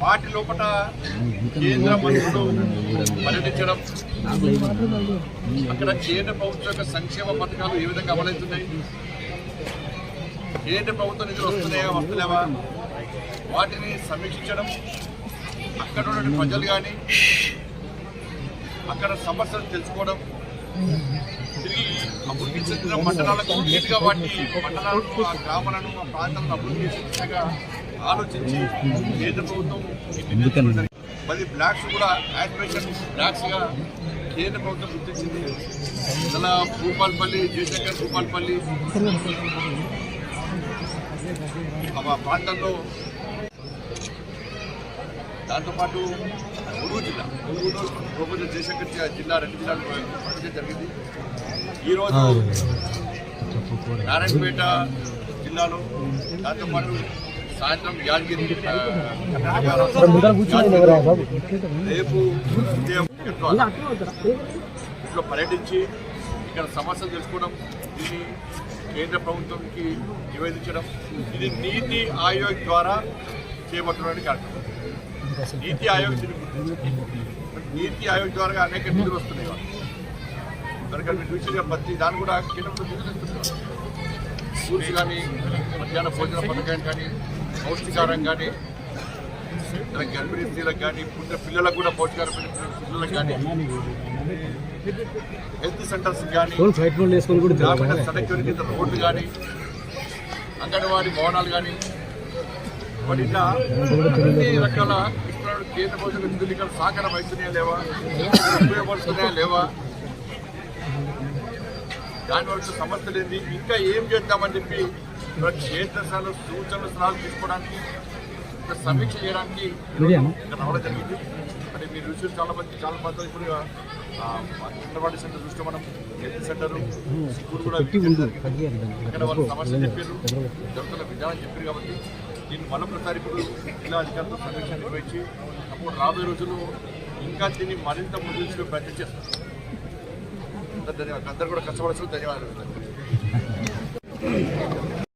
వాటి లోపల కేంద్ర మంత్రులు పర్యటించడం అక్కడ కేంద్ర ప్రభుత్వం యొక్క సంక్షేమ పథకాలు ఏ విధంగా అమలవుతున్నాయి? కేంద్ర ప్రభుత్వం నిధులు వస్తున్నాయా వస్తలేవా? వాటిని సమీక్షించడం అక్కడ ఉన్నటువంటి ప్రజలు కానీ అక్కడ సమస్యలు తెలుసుకోవడం అభివృద్ధి చెందిన మండలాలకు నీట్గా వాటి మండలాలను ఆ గ్రామాలను ఆ ప్రాంతాలను అభివృద్ధి చేసే దిశగా ఆలోచించి కేంద్ర ప్రభుత్వం. పది బ్లాక్స్ కూడా యాస్పిరేషన్ బ్లాక్స్గా కేంద్ర ప్రభుత్వం గుర్తించింది. ఇలా భూపాల్పల్లి జయశంకర్ భూపాల్పల్లి. ఆ ప్రాంతంలో దాంతోపాటు ములుగు జిల్లా ములుగులో ప్రొఫెసర్ జయశంకర్ జిల్లా రెండు జిల్లాలు ప్రకటించడం జరిగింది. ఈరోజు నారాయణపేట జిల్లాలో దాంతోపాటు సాయంత్రం యాదగిరి రేపు ఇట్లా పర్యటించి ఇక్కడ సమస్యలు తెలుసుకోవడం దీన్ని కేంద్ర ప్రభుత్వంకి నివేదించడం ఇది నీతి ఆయోగ్ ద్వారా చేపట్టడానికి కార్యక్రమం నీతి ఆయోగ్. నీతి ఆయోగ్ ద్వారా అనేక నిధులు వస్తున్నాయి. కనుక మీరు చూసిన ప్రతి దాన్ని కూడా కేంద్ర ప్రభుత్వం నిధులు ఇస్తున్నారు స్కూల్స్ కానీ మధ్యాహ్న భోజన పథకం కానీ పౌష్టికారం కానీ ఇలా గర్భిణీ స్త్రీలకు కానీ పుట్టిన పిల్లలకు కూడా పౌష్టికారం పిల్లలకు కానీ హెల్త్ సెంటర్స్ కానీ గ్రామీణ సడక్ కింద రోడ్లు కానీ అంగన్వాడీ భవనాలు కానీ ఇట్లా అన్ని రకాల కేంద్ర ప్రభుత్వం నిధులు ఇక్కడ సహకారం అవుతున్నాయా లేవా? ఉపయోగపడుతున్నాయా లేవా? దానివల్ల సమస్యలు ఏంది ఇంకా ఏం చేద్దామని చెప్పి క్షేత్రస్థాయిలో సూచనలు సలహాలు తీసుకోవడానికి సమీక్ష చేయడానికి ఇక్కడ రావడం జరిగింది. అంటే మీరు రుచులు చాలా మంది చాలా మంది ఇప్పుడు అంగన్వాడీ సెంటర్ చూస్తే మనం హెల్త్ సెంటర్ స్కూల్ కూడా అక్కడ వాళ్ళు సమస్యలు చెప్పారు జరుగుతున్న విధానం చెప్పారు కాబట్టి దీన్ని మరొకసారి ఇప్పుడు జిల్లా అధికారులతో సమీక్ష నిర్వహించి అప్పుడు రాబోయే రోజుల్లో ఇంకా దీన్ని మరింత ముందుకు ప్రయత్నం చేస్తాం. అందరూ ధన్యవాదాలు. అందరూ కూడా కష్టపడాల్సిన ధన్యవాదాలు.